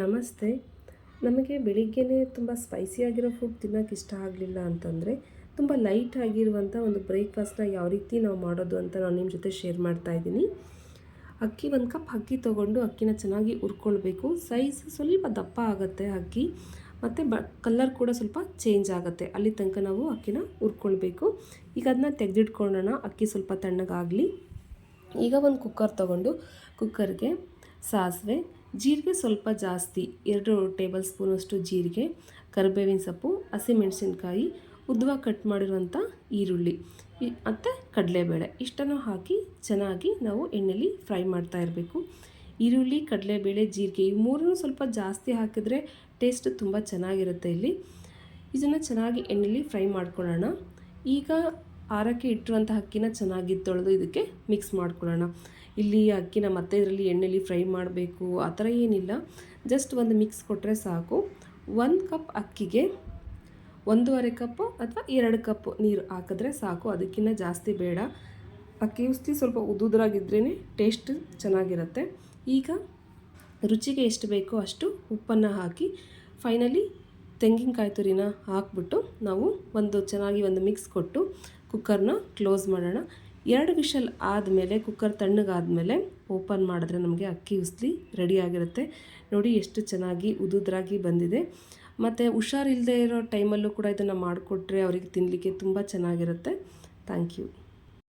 ನಮಸ್ತೆ. ನಮಗೆ ಬೆಳಿಗ್ಗೆನೇ ತುಂಬ ಸ್ಪೈಸಿಯಾಗಿರೋ ಫುಡ್ ತಿನ್ನೋಕೆ ಇಷ್ಟ ಆಗಲಿಲ್ಲ ಅಂತಂದರೆ ತುಂಬ ಲೈಟ್ ಆಗಿರುವಂಥ ಒಂದು ಬ್ರೇಕ್ಫಾಸ್ಟ್ನ ಯಾವ ರೀತಿ ನಾವು ಮಾಡೋದು ಅಂತ ನಾನು ನಿಮ್ಮ ಜೊತೆ ಶೇರ್ ಮಾಡ್ತಾ ಇದ್ದೀನಿ. ಅಕ್ಕಿ ಒಂದು ಕಪ್ ಅಕ್ಕಿ ತೊಗೊಂಡು ಅಕ್ಕಿನ ಚೆನ್ನಾಗಿ ಹುರ್ಕೊಳ್ಬೇಕು. ಸೈಜ್ ಸ್ವಲ್ಪ ದಪ್ಪ ಆಗುತ್ತೆ ಅಕ್ಕಿ, ಮತ್ತು ಬ ಕಲರ್ ಕೂಡ ಸ್ವಲ್ಪ ಚೇಂಜ್ ಆಗುತ್ತೆ. ಅಲ್ಲಿ ತನಕ ನಾವು ಅಕ್ಕಿನ ಹುರ್ಕೊಳ್ಬೇಕು. ಈಗ ಅದನ್ನ ತೆಗೆದಿಟ್ಕೊಳ್ಳೋಣ ಅಕ್ಕಿ ಸ್ವಲ್ಪ ತಣ್ಣಗಾಗಲಿ. ಈಗ ಒಂದು ಕುಕ್ಕರ್ ತೊಗೊಂಡು ಕುಕ್ಕರ್ಗೆ ಸಾಸಿವೆ ಜೀರಿಗೆ ಸ್ವಲ್ಪ ಜಾಸ್ತಿ, ಎರಡು ಟೇಬಲ್ ಸ್ಪೂನಷ್ಟು ಜೀರಿಗೆ, ಕರಿಬೇವಿನ ಸೊಪ್ಪು, ಹಸಿಮೆಣಸಿನ್ಕಾಯಿ ಉದ್ದವಾಗಿ ಕಟ್ ಮಾಡಿರುವಂಥ ಈರುಳ್ಳಿ ಮತ್ತು ಕಡಲೆಬೇಳೆ, ಇಷ್ಟನ್ನು ಹಾಕಿ ಚೆನ್ನಾಗಿ ನಾವು ಎಣ್ಣೆಲಿ ಫ್ರೈ ಮಾಡ್ತಾ ಇರಬೇಕು. ಈರುಳ್ಳಿ, ಕಡಲೆಬೇಳೆ, ಜೀರಿಗೆ ಈ ಮೂರನ್ನು ಸ್ವಲ್ಪ ಜಾಸ್ತಿ ಹಾಕಿದರೆ ಟೇಸ್ಟ್ ತುಂಬ ಚೆನ್ನಾಗಿರುತ್ತೆ ಇಲ್ಲಿ. ಇದನ್ನು ಚೆನ್ನಾಗಿ ಎಣ್ಣೆಲಿ ಫ್ರೈ ಮಾಡ್ಕೊಳ್ಳೋಣ. ಈಗ ಆರಕ್ಕೆ ಇಟ್ಟಿರುವಂಥ ಅಕ್ಕಿನ ಚೆನ್ನಾಗಿ ತೊಳೆದು ಇದಕ್ಕೆ ಮಿಕ್ಸ್ ಮಾಡ್ಕೊಳ್ಳೋಣ. ಇಲ್ಲಿ ಅಕ್ಕಿನ ಮತ್ತೆ ಇದರಲ್ಲಿ ಎಣ್ಣೆಲಿ ಫ್ರೈ ಮಾಡಬೇಕು, ಆ ಥರ ಏನಿಲ್ಲ. ಜಸ್ಟ್ ಒಂದು ಮಿಕ್ಸ್ ಕೊಟ್ಟರೆ ಸಾಕು. ಒಂದು ಕಪ್ ಅಕ್ಕಿಗೆ ಒಂದೂವರೆ ಕಪ್ಪು ಅಥವಾ ಎರಡು ಕಪ್ ನೀರು ಹಾಕಿದ್ರೆ ಸಾಕು. ಅದಕ್ಕಿಂತ ಜಾಸ್ತಿ ಬೇಡ. ಅಕ್ಕಿ ಉಸ್ತಿ ಸ್ವಲ್ಪ ಉದುದ್ರಾಗಿದ್ರೇ ಟೇಸ್ಟ್ ಚೆನ್ನಾಗಿರುತ್ತೆ. ಈಗ ರುಚಿಗೆ ಎಷ್ಟು ಬೇಕೋ ಅಷ್ಟು ಉಪ್ಪನ್ನು ಹಾಕಿ ಫೈನಲಿ ತೆಂಗಿನಕಾಯಿ ತುರಿನ ಹಾಕ್ಬಿಟ್ಟು ನಾವು ಒಂದು ಚೆನ್ನಾಗಿ ಒಂದು ಮಿಕ್ಸ್ ಕೊಟ್ಟು ಕುಕ್ಕರ್ನ ಕ್ಲೋಸ್ ಮಾಡೋಣ. ಎರಡು ವಿಷಲ್ ಆದಮೇಲೆ, ಕುಕ್ಕರ್ ತಣ್ಣಗಾದಮೇಲೆ ಓಪನ್ ಮಾಡಿದ್ರೆ ನಮಗೆ ಅಕ್ಕಿ ಉಸ್ಲಿ ರೆಡಿಯಾಗಿರುತ್ತೆ ನೋಡಿ ಎಷ್ಟು ಚೆನ್ನಾಗಿ ಉದುದ್ರಾಗಿ ಬಂದಿದೆ. ಮತ್ತು ಹುಷಾರಿಲ್ಲದೆ ಇರೋ ಟೈಮಲ್ಲೂ ಕೂಡ ಇದನ್ನು ಮಾಡಿಕೊಟ್ರೆ ಅವರಿಗೆ ತಿನ್ನಲಿಕ್ಕೆ ತುಂಬ ಚೆನ್ನಾಗಿರುತ್ತೆ. Thank you.